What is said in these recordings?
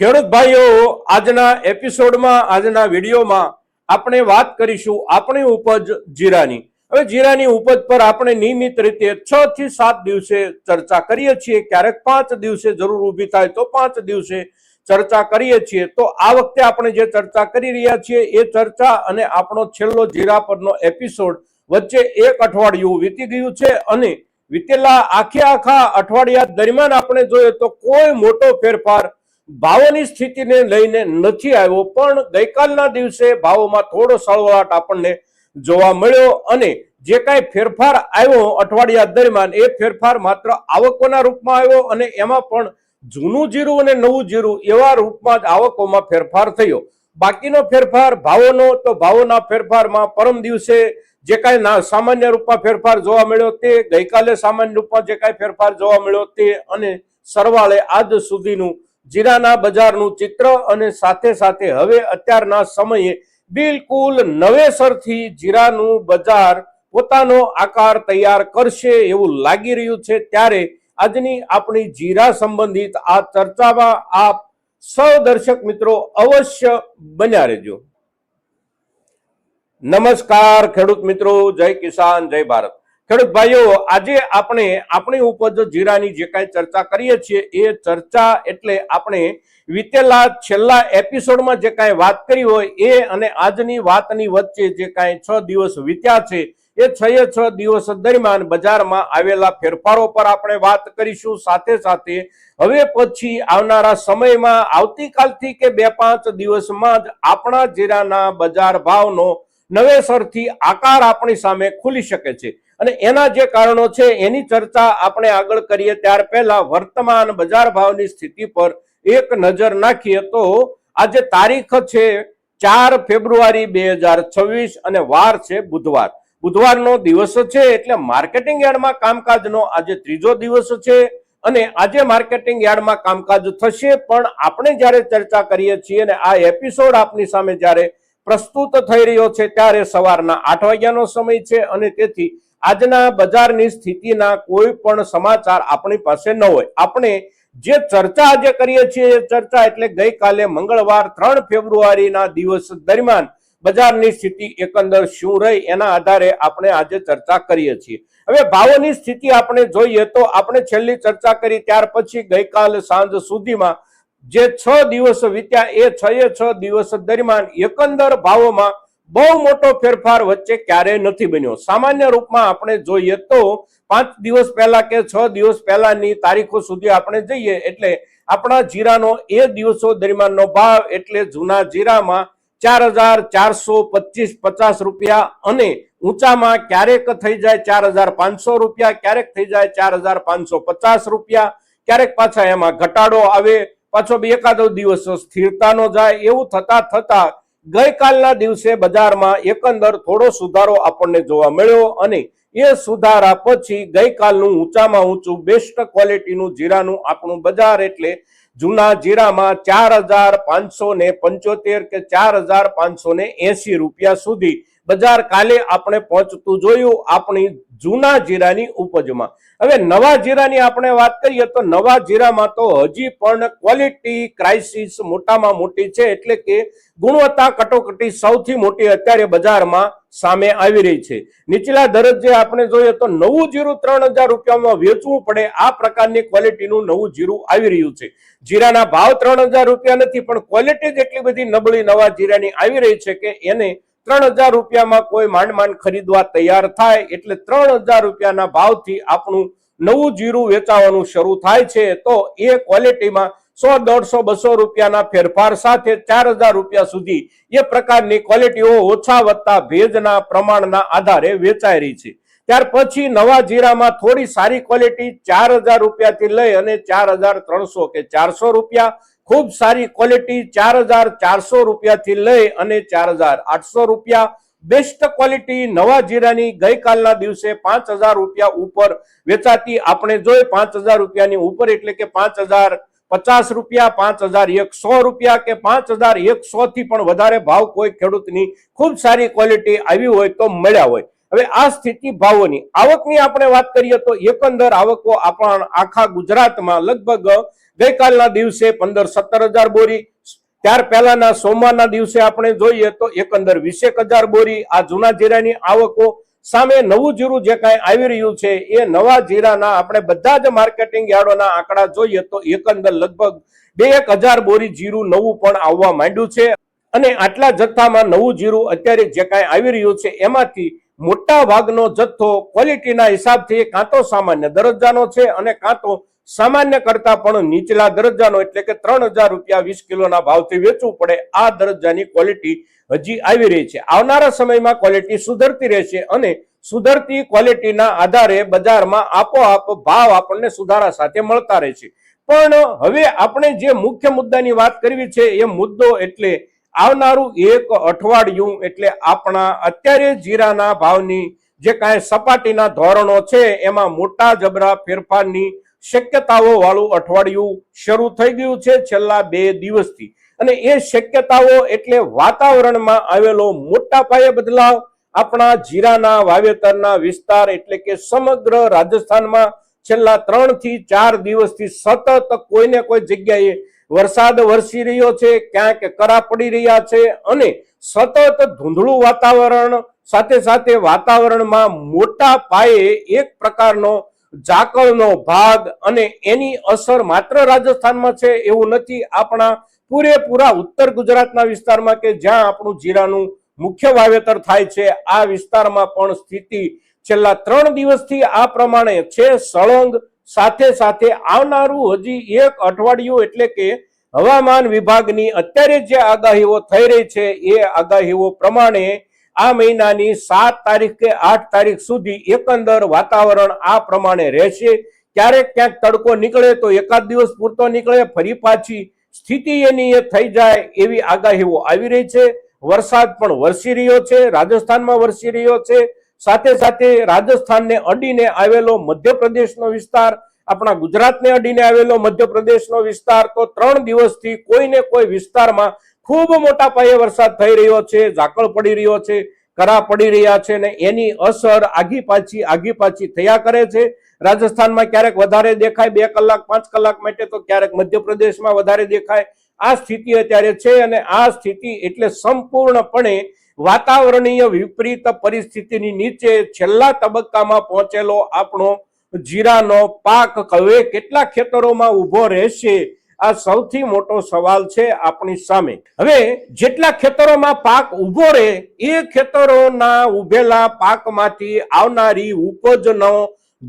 ખેડૂત ભાઈઓ, આજના એપિસોડમાં, આજના વિડીયોમાં આપણે વાત કરીશું આપણી ઉપજ જીરાની. હવે જીરાની ઉપજ પર આપણે નિયમિત રીતે છ થી સાત દિવસે ચર્ચા કરીએ છીએ. ક્યારેક પાંચ દિવસે જરૂર ઊભી થાય તો પાંચ દિવસે ચર્ચા કરીએ છીએ. તો આ વખતે આપણે જે ચર્ચા કરી રહ્યા છીએ, એ ચર્ચા અને આપણો છેલ્લો જીરા પરનો એપિસોડ વચ્ચે એક અઠવાડિયું વીતી ગયું છે અને વીતેલા આખે આખા અઠવાડિયા દરમિયાન આપણે જોઈએ તો કોઈ મોટો ફેરફાર ભાવોની સ્થિતિને લઈને નથી આવ્યો, પણ ગઈકાલના દિવસે ભાવોમાં થોડો સળવળાટ આપણને જોવા મળ્યો અને જે કાંઈ ફેરફાર આવ્યો અઠવાડિયા દરમિયાન, એ ફેરફાર માત્ર આવકોના રૂપમાં આવ્યો અને એમાં પણ જૂનું જીરું અને નવું જીરું એવા રૂપમાં જ આવકોમાં ફેરફાર થયો. બાકીનો ફેરફાર ભાવોનો, તો ભાવોના ફેરફારમાં પરમ દિવસે જે કાંઈ સામાન્ય રૂપમાં ફેરફાર જોવા મળ્યો તે, ગઈકાલે સામાન્ય રૂપમાં જે કાંઈ ફેરફાર જોવા મળ્યો તે અને સરવાળે આજ સુધીનું જીરાના બજારનું ચિત્ર અને સાથે સાથે હવે અત્યારના સમયે બિલકુલ નવેસરથી જીરાનું બજાર પોતાનો આકાર તૈયાર કરશે એવું લાગી રહ્યું છે. ત્યારે આજની આપણી જીરા સંબંધિત આ ચર્ચામાં આપ સૌ દર્શક મિત્રો અવશ્ય બન્યા રહેજો. નમસ્કાર ખેડૂત મિત્રો, જય કિસાન, જય ભારત. ખેડૂત ભાઈઓ, આજે આપણે આપણી ઉપજ જીરાની જે કાંઈ ચર્ચા કરીએ છીએ, એ ચર્ચા એટલે આપણે વીતેલા છેલ્લા એપિસોડમાં જે કાંઈ વાત કરી હોય, એ અને આજની વાતની વચ્ચે જે કાંઈ છ દિવસ વીત્યા છે, એ છ છ દિવસ દરમિયાન બજારમાં આવેલા ફેરફારો પર આપણે વાત કરીશું. સાથે સાથે હવે પછી આવનારા સમયમાં, આવતીકાલથી કે બે પાંચ દિવસમાં જ આપણા જીરાના બજાર ભાવનો નવેસરથી આકાર આપણી સામે ખુલી શકે છે. અને એના જે કારણો છે, એની ચર્ચા આપણે આગળ કરીએ ત્યાર પહેલા વર્તમાન બજાર ભાવની સ્થિતિ પર એક નજર નાખીએ તો આજે તારીખ છે ચાર ફેબ્રુઆરી બે હજાર છવ્વીસ અને વાર છે બુધવાર. બુધવારનો દિવસ છે એટલે માર્કેટિંગ યાર્ડમાં કામકાજનો આજે ત્રીજો દિવસ છે અને આજે માર્કેટિંગ યાર્ડમાં કામકાજ થશે, પણ આપણે જ્યારે ચર્ચા કરીએ છીએ અને આ એપિસોડ આપની સામે જ્યારે પ્રસ્તુત થઈ રહ્યો છે, ત્યારે સવારના આઠ વાગ્યાનો સમય છે અને તેથી આજના બજારની સ્થિતિના કોઈ પણ સમાચાર આપણી પાસે ન હોય. આપણે જે ચર્ચા આજે કરીએ છીએ ચર્ચા એટલે ગઈકાલે મંગળવાર ત્રણ ફેબ્રુઆરીના દિવસ દરમિયાન બજારની સ્થિતિ એકંદર શું રહી એના આધારે આપણે આજે ચર્ચા કરીએ છીએ. હવે ભાવોની સ્થિતિ આપણે જોઈએ તો આપણે છેલ્લી ચર્ચા કરી ત્યાર પછી ગઈકાલ સાંજ સુધીમાં જે છ દિવસ વીત્યા, એ છ એ છ દિવસ દરમિયાન એકંદર ભાવોમાં બહુ મોટો ફેરફાર વચ્ચે ક્યારેય નથી બન્યો. સામાન્ય રૂપમાં આપણે જોઈએ તો પાંચ દિવસ પહેલા કે છ દિવસ પહેલાની તારીખો સુધી આપણે જઈએ એટલે આપણા જીરાનો એ દિવસો દરમિયાનનો ભાવ એટલે જૂના જીરામાં ચાર હજાર ચારસો પચીસ પચાસ રૂપિયા અને ઊંચામાં ક્યારેક થઈ જાય ચાર હજાર પાંચસો રૂપિયા, ક્યારેક થઈ જાય ચાર હજાર પાંચસો પચાસ રૂપિયા, ક્યારેક પાછા એમાં ઘટાડો આવે, પાછો બે એકાદો દિવસ સ્થિરતાનો જાય, એવું થતા થતા ગઈકાલના દિવસે બજારમાં એકંદર થોડો સુધારો આપણને જોવા મળ્યો અને એ સુધારા પછી ગઈકાલનું ઊંચામાં ઊંચું બેસ્ટ ક્વોલિટીનું જીરાનું આપણું બજાર એટલે જૂના જીરામાં ચાર હજાર પાંચસો ને પંચોતેર કે ચાર હજાર પાંચસો ને એસી રૂપિયા સુધી બજાર કાલે આપણે પહોંચતું જોયું આપણી જૂના જીરાની ઉપજમાં. હવે નવા જીરાની આપણે વાત કરીએ તો નવા જીરામાં તો હજી પણ ક્વોલિટી ક્રાઇસિસ મોટામાં મોટી છે એટલે કે ગુણવત્તા કટોકટી સૌથી મોટી અત્યારે બજારમાં સામે આવી રહી છે. નીચલા દરજ્જે આપણે જોઈએ તો નવું જીરું ત્રણ હજાર રૂપિયામાં વેચવું પડે આ પ્રકારની ક્વોલિટીનું નવું જીરું આવી રહ્યું છે. જીરાના ભાવ ત્રણ હજાર રૂપિયા નથી પણ ક્વોલિટી જ એટલી બધી નબળી નવા જીરાની આવી રહી છે કે એને ત્રણ હજાર રૂપિયામાં કોઈ માંડ માંડ ખરીદવા તૈયાર થાય એટલે ત્રણ હજાર રૂપિયાના ભાવથી આપણું નવું જીરું વેચાવાનું શરૂ થાય છે, તો એ ક્વોલિટીમાં સો, દોઢસો, બસો રૂપિયાના ફેરફાર સાથે ચાર હજાર રૂપિયા સુધી એ પ્રકારની ક્વોલિટીઓ ઓછા વત્તા ભેજના પ્રમાણના આધારે વેચાઈ રહી છે. ત્યાર પછી નવા જીરામાં થોડી સારી ક્વોલિટી ચાર હજાર રૂપિયાથી લઈ અને ચાર હજાર ત્રણસો કે ચારસો રૂપિયા ખૂબ સારી ક્વોલિટી ચાર હજાર ચારસો રૂપિયાથી લઈ અને ચાર હજાર આઠસો રૂપિયા. બેસ્ટ ક્વોલિટી નવા જીરાની ગઈકાલના દિવસે પાંચ હજાર રૂપિયા ઉપર વેચાતી. આપણે જોઈ પાંચ હજાર રૂપિયાની ઉપર એટલે કે પાંચ હજાર પચાસ રૂપિયા, પાંચ હજાર એકસો રૂપિયા કે પાંચ હજાર એકસો થી પણ વધારે ભાવ કોઈ ખેડૂતની ખૂબ સારી ક્વોલિટી આવી હોય તો મળ્યા હોય. હવે આ સ્થિતિ ભાવોની. આવકની આપણે વાત કરીએ તો એકંદર આવકો આપણા આખા ગુજરાતમાં લગભગ ગઈકાલના દિવસે પંદર સત્તર હજાર બોરી, ત્યાર પહેલાના સોમવારના દિવસે આપણે જોઈએ તો એકંદર વીસેક હજાર બોરી આ જૂના જીરાની આવકો સામે નવું જીરું જે કાંઈ આવી રહ્યું છે એ નવા જીરાના આપણે બધા જ માર્કેટિંગ યાર્ડોના આંકડા જોઈએ તો એકંદર લગભગ બે એક હજાર બોરી જીરું નવું પણ આવવા માંડ્યું છે. અને આટલા જથ્થામાં નવું જીરું અત્યારે જે કાંઈ આવી રહ્યું છે એમાંથી મોટા ભાગનો જથ્થો ક્વોલિટીના હિસાબથી કાં તો સામાન્ય દરજ્જાનો છે અને કાં તો સામાન્ય કરતા પણ નીચલા દરજ્જાનો એટલે કે ત્રણ હજાર રૂપિયા વીસ કિલોના ભાવથી વેચવું પડે, આ દરજ્જાની ક્વોલિટી હજી આવી રહી છે. આવનારા સમયમાં ક્વોલિટી સુધરતી રહેશે અને સુધરતી ક્વોલિટીના આધારે બજારમાં આપોઆપ ભાવ આપણને સુધારા સાથે મળતા રહેશે. પણ હવે આપણે જે મુખ્ય મુદ્દાની વાત કરવી છે, એ મુદ્દો એટલે આવનારું એક અઠવાડિયું એટલે આપણા અત્યારે જીરાના ભાવની જે કાંઈ સપાટીના ધોરણો છે, એમાં મોટા જબરા ફેરફારની શક્યતાઓ વાળું અઠવાડિયું શરૂ થઈ ગયું છે છેલ્લા બે દિવસથી. અને એ શક્યતાઓ એટલે વાતાવરણમાં આવેલો મોટા પાયે બદલાવ આપણા જીરાના વાવેતરના વિસ્તાર એટલે કે સમગ્ર રાજસ્થાનમાં છેલ્લા ત્રણથી ચાર દિવસથી સતત કોઈને કોઈ જગ્યાએ વરસાદ વરસી રહ્યો છે, ક્યાંક કરા પડી રહ્યા છે અને સતત ધૂંધળું વાતાવરણ સાથે સાથે વાતાવરણમાં મોટા પાયે એક પ્રકારનો ઝાકળનો ભાગ અને એની અસર માત્ર રાજસ્થાનમાં છે એવું નથી. આપણા પૂરેપૂરા ઉત્તર ગુજરાતના વિસ્તારમાં કે જ્યાં આપણું જીરાનું મુખ્ય વાવેતર થાય છે, આ વિસ્તારમાં પણ સ્થિતિ છેલ્લા ત્રણ દિવસથી આ પ્રમાણે છે. સળંગ સાથે સાથે આવનારું હજી એક અઠવાડિયું એટલે કે હવામાન વિભાગની અત્યારે જે આગાહીઓ થઈ રહી છે, એ આગાહીઓ પ્રમાણે આ મહિનાની સાત તારીખ કે આઠ તારીખ સુધી એકંદર વાતાવરણ આ પ્રમાણે રહેશે. ક્યારેક ક્યાંક તડકો નીકળે તો એકાદ દિવસ પૂરતો નીકળે, ફરી પાછી સ્થિતિ એની એ થઈ જાય એવી આગાહીઓ આવી રહી છે. વરસાદ પણ વરસી રહ્યો છે, રાજસ્થાનમાં વરસી રહ્યો છે. સાથે સાથે રાજસ્થાનને અડીને આવેલો મધ્યપ્રદેશનો વિસ્તાર, આપણા ગુજરાતને અડીને આવેલો મધ્યપ્રદેશનો વિસ્તાર, તો ત્રણ દિવસથી કોઈને કોઈ વિસ્તારમાં ખૂબ મોટા પાયે વરસાદ થઈ રહ્યો છે, ઝાકળ પડી રહ્યો છે, કરા પડી રહ્યા છે ને એની અસર આગી પાછી આગી પાછી થયા કરે છે. રાજસ્થાનમાં ક્યારેક વધારે દેખાય, બે કલાક, પાંચ કલાક માટે તો ક્યારેક મધ્યપ્રદેશમાં વધારે દેખાય. આ સ્થિતિ અત્યારે છે અને આ સ્થિતિ એટલે સંપૂર્ણપણે વાતાવરણીય વિપરીત પરિસ્થિતિની નીચે છેલ્લા તબક્કામાં પહોંચેલો આપણો જીરાનો પાક હવે કેટલા ખેતરોમાં ઊભો રહેશે આ સૌથી મોટો સવાલ છે આપણી સામે. હવે જેટલા ખેતરોમાં પાક ઊભો રહે, એ ખેતરોના ઉભેલા પાકમાંથી આવનારી ઉપજનો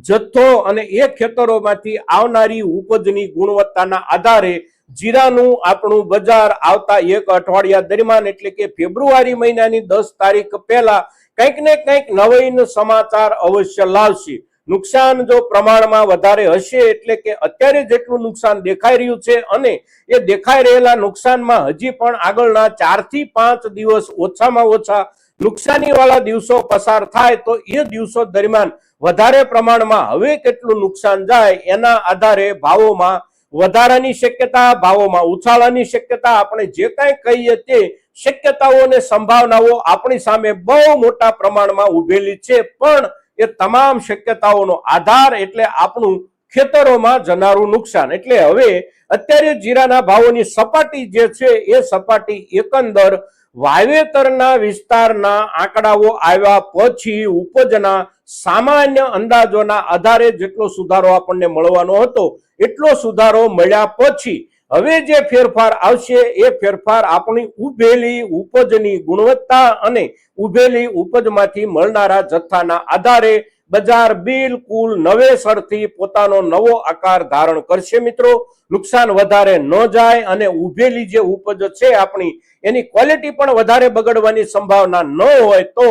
જથ્થો અને એ ખેતરોમાંથી આવનારી ઉપજની ગુણવત્તાના આધારે જીરાનું આપણું બજાર આવતા એક અઠવાડિયા દરમિયાન, એટલે કે ફેબ્રુઆરી મહિનાની દસ તારીખ પહેલા, કંઈક ને કંઈક નવીન સમાચાર અવશ્ય લાવશે. નુકસાન જો પ્રમાણમાં વધારે હશે એટલે કે અત્યારે જેટલું નુકસાન દેખાઈ રહ્યું છે અને એ દેખાઈ રહેલા નુકસાનમાં હજી પણ આગળના ચારથી પાંચ દિવસ ઓછામાં ઓછા નુકસાની વાળા દિવસો પસાર થાય તો એ દિવસો દરમિયાન વધારે પ્રમાણમાં હવે કેટલું નુકસાન જાય એના આધારે ભાવોમાં વધારાની શક્યતા, ભાવોમાં ઉછાળાની શક્યતા આપણે જે કાંઈ કહીએ તે શક્યતાઓ અને સંભાવનાઓ આપણી સામે બહુ મોટા પ્રમાણમાં ઉભેલી છે. પણ એ તમામ શક્યતાઓનો આધાર એટલે આપણું ખેતરોમાં જનારું નુકસાન. એટલે હવે અત્યારે જીરાના ભાવોની સપાટી જે છે, એ સપાટી એકંદર વાવેતરના વિસ્તારના આંકડાઓ આવ્યા પછી ઉપજના સામાન્ય અંદાજોના આધારે જેટલો સુધારો આપણને મળવાનો હતો, એટલો સુધારો મળ્યા પછી હવે જે ફેરફાર આવશે, એ ફેરફાર આપણી ઉભેલી ઉપજની ગુણવત્તા અને ઉભેલી ઉપજમાંથી મળનારા જથ્થાના આધારે બજાર બિલકુલ નવેસરથી પોતાનો નવો આકાર ધારણ કરશે મિત્રો. નુકસાન વધારે ન જાય અને ઉભેલી જે ઉપજ છે આપણી, એની ક્વોલિટી પણ વધારે બગડવાની સંભાવના ન હોય તો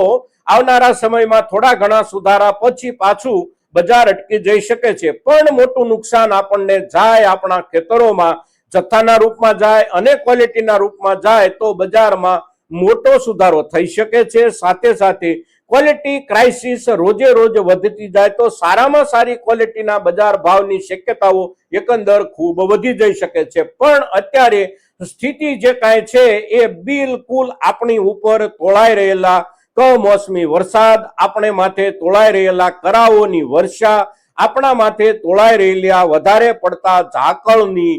આવનારા સમયમાં થોડા ઘણા સુધારા પછી પાછું બજાર અટકી જઈ શકે છે. પણ મોટું નુકસાન આપણને જાય આપણા ખેતરોમાં જથ્થાના રૂપમાં જાય અને ક્વોલિટીના રૂપમાં જાય તો બજારમાં મોટો સુધારો થઈ શકે છે. સાથે સાથે ક્વોલિટી ક્રાઇસિસ રોજે રોજ વધતી જાય તો સારામાં સારી ક્વોલિટીના બજાર ભાવની શક્યતાઓ એકંદર ખૂબ વધી જઈ શકે છે. પણ અત્યારે સ્થિતિ જે કાંઈ છે એ બિલકુલ આપણી ઉપર તોળાઈ રહેલા કમોસમી વરસાદ, આપણે માથે તોળાઈ રહેલા કરાઓની વર્ષા, આપણા માથે તોળાઈ રહેલા વધારે પડતા ઝાકળની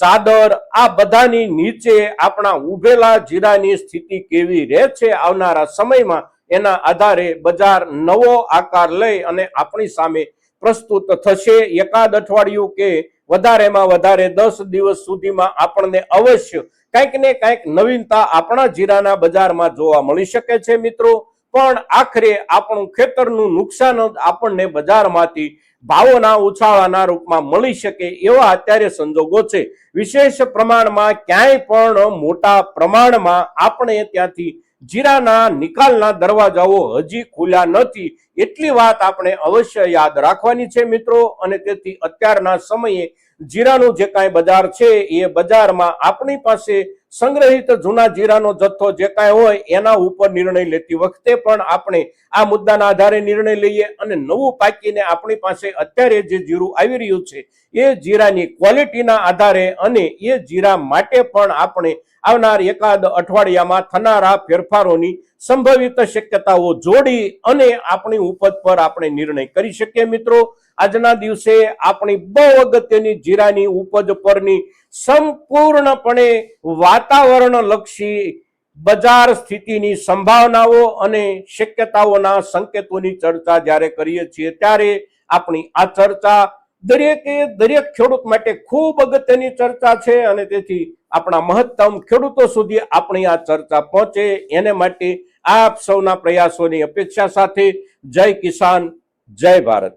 ચાદર, આ બધાની નીચે આપણા ઉભેલા જીરાની સ્થિતિ કેવી રહે છે આવનારા સમયમાં એના આધારે બજાર નવો આકાર લઈ અને આપણી સામે પ્રસ્તુત થશે. એકાદ અઠવાડિયું કે વધારેમાં વધારે દસ દિવસ સુધીમાં આપણને અવશ્ય કંઈક ને કંઈક નવીનતા આપણા જીરાના બજારમાં જોવા મળી શકે છે મિત્રો. પણ આખરે આપણું ખેતરનું નુકસાન જ આપણને બજારમાંથી ભાવોના ઉછાળાના રૂપમાં મળી શકે એવા અત્યારે સંજોગો છે. વિશેષ પ્રમાણમાં ક્યાંય પણ મોટા પ્રમાણમાં આપણે ત્યાંથી જીરાના નિકાલના દરવાજાઓ હજી ખુલ્યા નથી. એટલી વાત આપણે અવશ્ય યાદ રાખવાની છે મિત્રો. અને તેથી અત્યારના સમયે જીરાનું જે કાંઈ બજાર છે, એ બજારમાં આપણી પાસે સંગ્રહિત જૂના જીરાનો જથ્થો જે કાંઈ હોય એના ઉપર નિર્ણય લેતી વખતે પણ આપણે આ મુદ્દાના આધારે નિર્ણય લઈએ અને નવું પાકીને આપણી પાસે અત્યારે જે જીરું આવી રહ્યું છે, એ જીરાની ક્વોલિટીના આધારે અને એ જીરા માટે પણ આપણે આવનાર એકાદ અઠવાડિયામાં થનારા ફેરફારોની સંભવિત શક્યતાઓ જોડી અને આપણી ઉપજ પર આપણે નિર્ણય કરી શકીએ મિત્રો. આજના દિવસે આપણી બહુ અગત્યની જીરાની ઉપજ પરની સંપૂર્ણપણે વાતાવરણ લક્ષી બજાર સ્થિતિની સંભાવનાઓ અને શક્યતાઓના સંકેતોની ચર્ચા જ્યારે કરીએ છીએ, ત્યારે આપણી આ ચર્ચા દરેકે દરેક ખેડૂત માટે ખૂબ અગત્યની ચર્ચા છે અને તેથી આપણા મહત્તમ ખેડૂતો સુધી આપણી આ ચર્ચા પહોંચે. એને માટે આપ સૌના પ્રયાસોની અપેક્ષા સાથે જય કિસાન, જય ભારત.